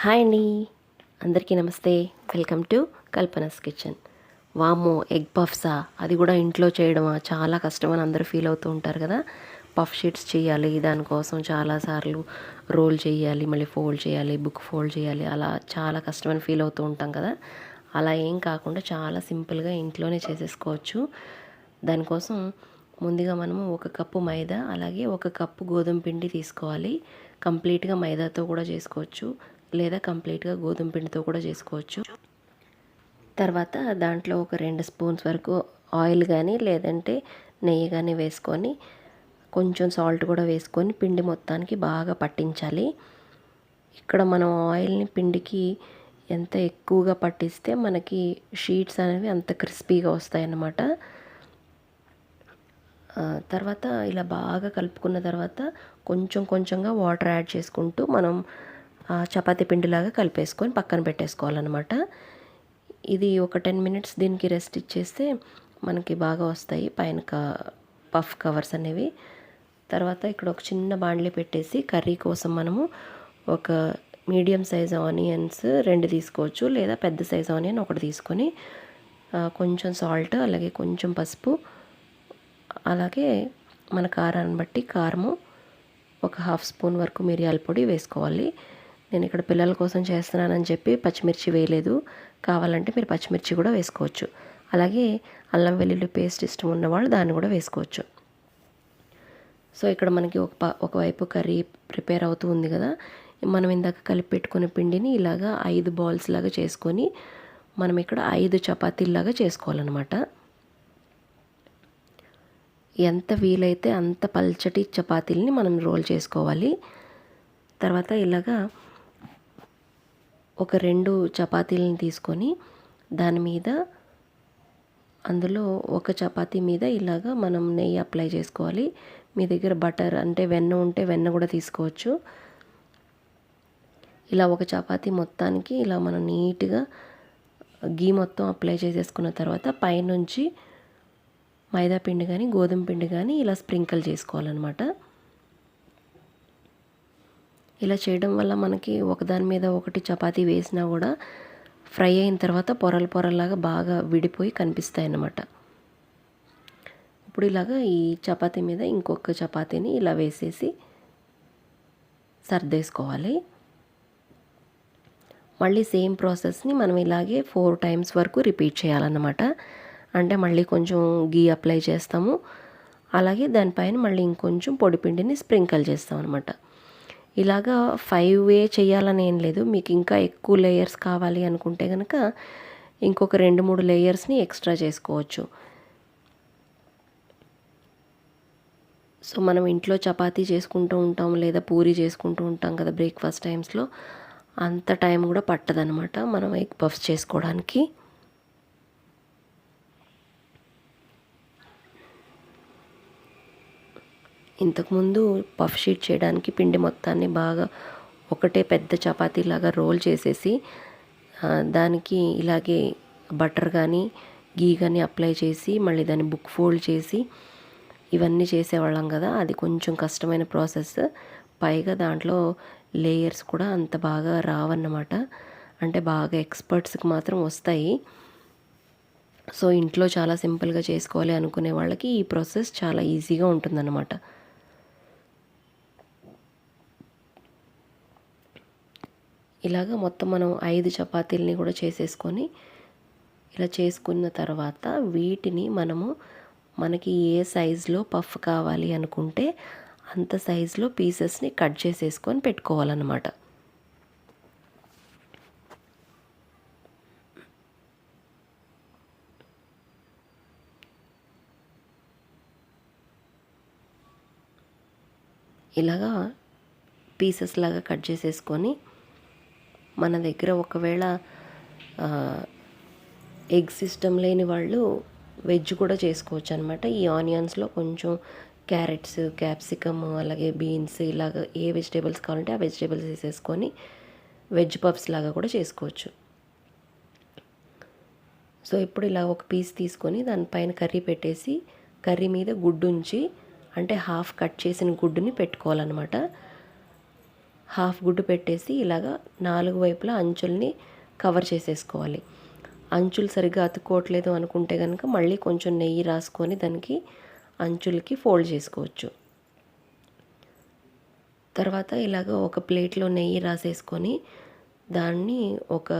Hi అండి. అందరికీ నమస్తే. Welcome to Kalpana's kitchen. వామ్మో ఎగ్ పఫ్సా? అది కూడా ఇంట్లో చేయడమా? చాలా కష్టం అని అందరూ ఫీల్ అవుతూ ఉంటారు కదా. పఫ్ షీట్స్ చేయాలి దానికోసం చాలాసార్లు రోల్ చేయాలి మళ్ళీ ఫోల్డ్ చేయాలి బుక్ ఫోల్డ్ చేయాలి అలా చాలా కష్టమని ఫీల్ అవుతూ ఉంటాం కదా. అలా ఏం కాకుండా చాలా సింపుల్గా ఇంట్లోనే చేసేసుకోవచ్చు. దానికోసం ముందుగా మనము ఒక కప్పు మైదా అలాగే ఒక కప్పు గోధుమ పిండి తీసుకోవాలి. కంప్లీట్గా మైదాతో కూడా చేసుకోవచ్చు. లేదా కంప్లీట్గా గోధుమ పిండితో కూడా చేసుకోవచ్చు. తర్వాత దాంట్లో ఒక రెండు స్పూన్స్ వరకు ఆయిల్ కానీ లేదంటే నెయ్యి కానీ వేసుకొని కొంచెం సాల్ట్ కూడా వేసుకొని పిండి మొత్తానికి బాగా పట్టించాలి. ఇక్కడ మనం ఆయిల్ని పిండికి ఎంత ఎక్కువగా పట్టిస్తే మనకి షీట్స్ అనేవి అంత క్రిస్పీగా వస్తాయన్నమాట. తర్వాత ఇలా బాగా కలుపుకున్న తర్వాత కొంచెం కొంచెంగా వాటర్ యాడ్ చేసుకుంటూ మనం చపాతీ పిండిలాగా కలిపేసుకొని పక్కన పెట్టేసుకోవాలన్నమాట. ఇది ఒక టెన్ మినిట్స్ దీనికి రెస్ట్ ఇచ్చేస్తే మనకి బాగా వస్తాయి. పైన క పఫ్ కవర్స్ అనేవి. తర్వాత ఇక్కడ ఒక చిన్న బాండ్లీ పెట్టేసి కర్రీ కోసం మనము ఒక మీడియం సైజ్ ఆనియన్స్ రెండు తీసుకోవచ్చు. లేదా పెద్ద సైజ్ ఆనియన్ ఒకటి తీసుకొని కొంచెం సాల్ట్ అలాగే కొంచెం పసుపు అలాగే మన కారాన్ని బట్టి కారము ఒక హాఫ్ స్పూన్ వరకు మిరియాల పొడి వేసుకోవాలి. నేను ఇక్కడ పిల్లల కోసం చేస్తున్నానని చెప్పి పచ్చిమిర్చి వేయలేదు. కావాలంటే మీరు పచ్చిమిర్చి కూడా వేసుకోవచ్చు. అలాగే అల్లం వెల్లుల్లి పేస్ట్ ఇష్టం ఉన్నవాళ్ళు దాన్ని కూడా వేసుకోవచ్చు. సో ఇక్కడ మనకి ఒక ఒకవైపు కర్రీ ప్రిపేర్ అవుతూ ఉంది కదా. మనం ఇందాక కలిపి పెట్టుకున్న పిండిని ఇలాగా ఐదు బాల్స్ లాగా చేసుకొని మనం ఇక్కడ ఐదు చపాతీలాగా చేసుకోవాలన్నమాట. ఎంత వీలైతే అంత పల్చటి చపాతీలని మనం రోల్ చేసుకోవాలి. తర్వాత ఇలాగా ఒక రెండు చపాతీలను తీసుకొని దాని మీద అందులో ఒక చపాతీ మీద ఇలాగా మనం నెయ్యి అప్లై చేసుకోవాలి. మీ దగ్గర బటర్ అంటే వెన్న ఉంటే వెన్న కూడా తీసుకోవచ్చు. ఇలా ఒక చపాతీ మొత్తానికి ఇలా మనం నీట్గా గీ మొత్తం అప్లై చేసేసుకున్న తర్వాత పైనుంచి మైదా పిండి కానీ గోధుమ పిండి కానీ ఇలా స్ప్రింకిల్ చేసుకోవాలన్నమాట. ఇలా చేయడం వల్ల మనకి ఒకదాని మీద ఒకటి చపాతీ వేసినా కూడా ఫ్రై అయిన తర్వాత పొరలు పొరలాగా బాగా విడిపోయి కనిపిస్తాయి అన్నమాట ఇప్పుడు ఇలాగా ఈ చపాతీ మీద ఇంకొక చపాతీని ఇలా వేసేసి సర్దేసుకోవాలి. మళ్ళీ సేమ్ ప్రాసెస్ని మనం ఇలాగే ఫోర్ టైమ్స్ వరకు రిపీట్ చేయాలన్నమాట. అంటే మళ్ళీ కొంచెం గీ అప్లై చేస్తాము. అలాగే దానిపైన మళ్ళీ ఇంకొంచెం పొడిపిండిని స్ప్రింకల్ చేస్తాం అనమాట ఇలాగా ఫైవ్ వే చేయాలని ఏం లేదు. మీకు ఇంకా ఎక్కువ లేయర్స్ కావాలి అనుకుంటే కనుక ఇంకొక రెండు మూడు లేయర్స్ని ఎక్స్ట్రా చేసుకోవచ్చు. సో మనం ఇంట్లో చపాతీ చేసుకుంటూ ఉంటాం లేదా పూరి చేసుకుంటూ ఉంటాం కదా బ్రేక్ఫాస్ట్ టైమ్స్లో అంత టైం కూడా పట్టదనమాట మనం ఎగ్ పఫ్స్ చేసుకోవడానికి. ఇంతకుముందు పఫ్ షీట్ చేయడానికి పిండి మొత్తాన్ని బాగా ఒకటే పెద్ద చపాతీలాగా రోల్ చేసేసి దానికి ఇలాగే బటర్ కానీ గీ కానీ అప్లై చేసి మళ్ళీ దాన్ని బుక్ ఫోల్డ్ చేసి ఇవన్నీ చేసేవాళ్ళం కదా. అది కొంచెం కష్టమైన ప్రాసెస్. పైగా దాంట్లో లేయర్స్ కూడా అంత బాగా రావన్నమాట. అంటే బాగా ఎక్స్పర్ట్స్కి మాత్రం వస్తాయి. సో ఇంట్లో చాలా సింపుల్గా చేసుకోవాలి అనుకునే వాళ్ళకి ఈ ప్రాసెస్ చాలా ఈజీగా ఉంటుందన్నమాట. ఇలాగ మొత్తం మనం ఐదు చపాతీలని కూడా చేసేసుకొని ఇలా చేసుకున్న తర్వాత వీటిని మనము మనకి ఏ సైజులో పఫ్ కావాలి అనుకుంటే అంత సైజులో పీసెస్ని కట్ చేసేసుకొని పెట్టుకోవాలన్నమాట. ఇలాగా పీసెస్ లాగా కట్ చేసేసుకొని మన దగ్గర ఒకవేళ ఎగ్ సిస్టమ్ లేని వాళ్ళు వెజ్ కూడా చేసుకోవచ్చు అనమాట ఈ ఆనియన్స్లో కొంచెం క్యారెట్స్ క్యాప్సికమ్ అలాగే బీన్స్ ఇలాగ ఏ వెజిటేబుల్స్ కావాలంటే ఆ వెజిటేబుల్స్ వేసేసుకొని వెజ్ పఫ్స్ లాగా కూడా చేసుకోవచ్చు. సో ఇప్పుడు ఇలా ఒక పీస్ తీసుకొని దానిపైన కర్రీ పెట్టేసి కర్రీ మీద గుడ్డు ఉంచి అంటే హాఫ్ కట్ చేసిన గుడ్డుని పెట్టుకోవాలన్నమాట. హాఫ్ గుడ్డు పెట్టేసి ఇలాగా నాలుగు వైపులా అంచుల్ని కవర్ చేసేసుకోవాలి. అంచులు సరిగ్గా అతుక్కోవట్లేదు అనుకుంటే కనుక మళ్ళీ కొంచెం నెయ్యి రాసుకొని దానికి అంచులకి ఫోల్డ్ చేసుకోవచ్చు. తర్వాత ఇలాగ ఒక ప్లేట్లో నెయ్యి రాసేసుకొని దాన్ని ఒక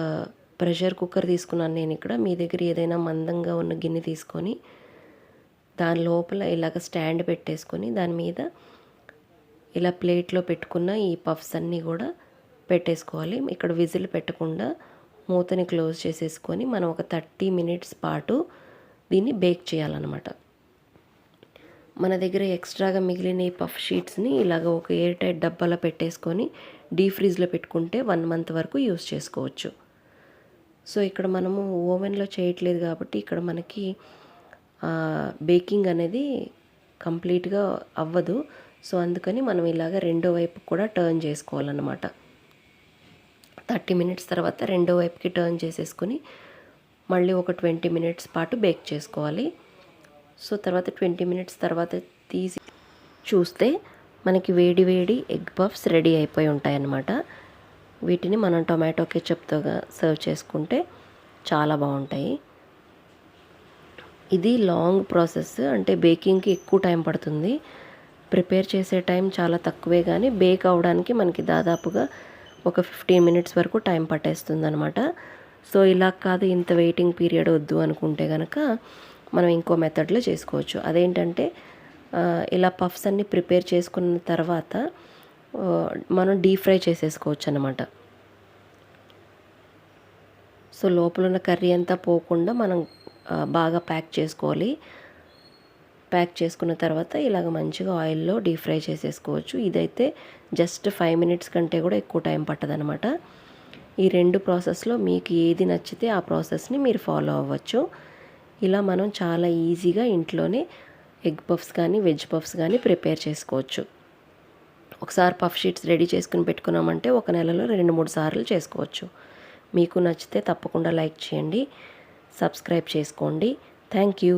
ప్రెషర్ కుక్కర్ తీసుకున్నాను నేను ఇక్కడ. మీ దగ్గర ఏదైనా మందంగా ఉన్న గిన్నె తీసుకొని దాని లోపల ఇలాగ స్టాండ్ పెట్టేసుకొని దాని మీద ఇలా ప్లేట్లో పెట్టుకున్న ఈ పఫ్స్ అన్నీ కూడా పెట్టేసుకోవాలి. ఇక్కడ విజిల్ పెట్టకుండా మూతని క్లోజ్ చేసేసుకొని మనం ఒక థర్టీ మినిట్స్ పాటు దీన్ని బేక్ చేయాలన్నమాట. మన దగ్గర ఎక్స్ట్రాగా మిగిలిన ఈ పఫ్ షీట్స్ని ఇలాగ ఒక ఎయిర్ టైట్ డబ్బాలో పెట్టేసుకొని డీ ఫ్రీజ్లో పెట్టుకుంటే వన్ మంత్ వరకు యూస్ చేసుకోవచ్చు. సో ఇక్కడ మనము ఓవెన్లో చేయట్లేదు కాబట్టి ఇక్కడ మనకి బేకింగ్ అనేది కంప్లీట్గా అవ్వదు. సో అందుకని మనం ఇలాగ రెండో వైపు కూడా టర్న్ చేసుకోవాలన్నమాట. థర్టీ మినిట్స్ తర్వాత రెండో వైపుకి టర్న్ చేసేసుకొని మళ్ళీ ఒక ట్వంటీ మినిట్స్ పాటు బేక్ చేసుకోవాలి. సో తర్వాత ట్వంటీ మినిట్స్ తర్వాత తీసి చూస్తే మనకి వేడి వేడి ఎగ్ పఫ్స్ రెడీ అయిపోయి ఉంటాయన్నమాట. వీటిని మనం టొమాటో కెచప్తో సర్వ్ చేసుకుంటే చాలా బాగుంటాయి. ఇది లాంగ్ ప్రాసెస్ అంటే బేకింగ్కి ఎక్కువ టైం పడుతుంది. ప్రిపేర్ చేసే టైం చాలా తక్కువే కానీ బేక్ అవడానికి మనకి దాదాపుగా ఒక ఫిఫ్టీన్ మినిట్స్ వరకు టైం పట్టేస్తుంది అనమాట సో ఇలా కాదు ఇంత వెయిటింగ్ పీరియడ్ వద్దు అనుకుంటే కనుక మనం ఇంకో మెథడ్లో చేసుకోవచ్చు. అదేంటంటే ఇలా పఫ్స్ అన్ని ప్రిపేర్ చేసుకున్న తర్వాత మనం డీప్ ఫ్రై చేసేసుకోవచ్చు అనమాట సో లోపల ఉన్న కర్రీ అంతా పోకుండా మనం బాగా ప్యాక్ చేసుకోవాలి. ప్యాక్ చేసుకున్న తర్వాత ఇలాగ మంచిగా ఆయిల్లో డీప్ ఫ్రై చేసేసుకోవచ్చు. ఇదైతే జస్ట్ ఫైవ్ మినిట్స్ కంటే కూడా ఎక్కువ టైం పట్టదనమాట ఈ రెండు ప్రాసెస్లో మీకు ఏది నచ్చితే ఆ ప్రాసెస్ని మీరు ఫాలో అవ్వచ్చు. ఇలా మనం చాలా ఈజీగా ఇంట్లోనే ఎగ్ పఫ్స్ కానీ వెజ్ పఫ్స్ కానీ ప్రిపేర్ చేసుకోవచ్చు. ఒకసారి పఫ్ షీట్స్ రెడీ చేసుకుని పెట్టుకున్నామంటే ఒక నెలలో రెండు మూడు సార్లు చేసుకోవచ్చు. మీకు నచ్చితే తప్పకుండా లైక్ చేయండి సబ్స్క్రైబ్ చేసుకోండి. Thank you.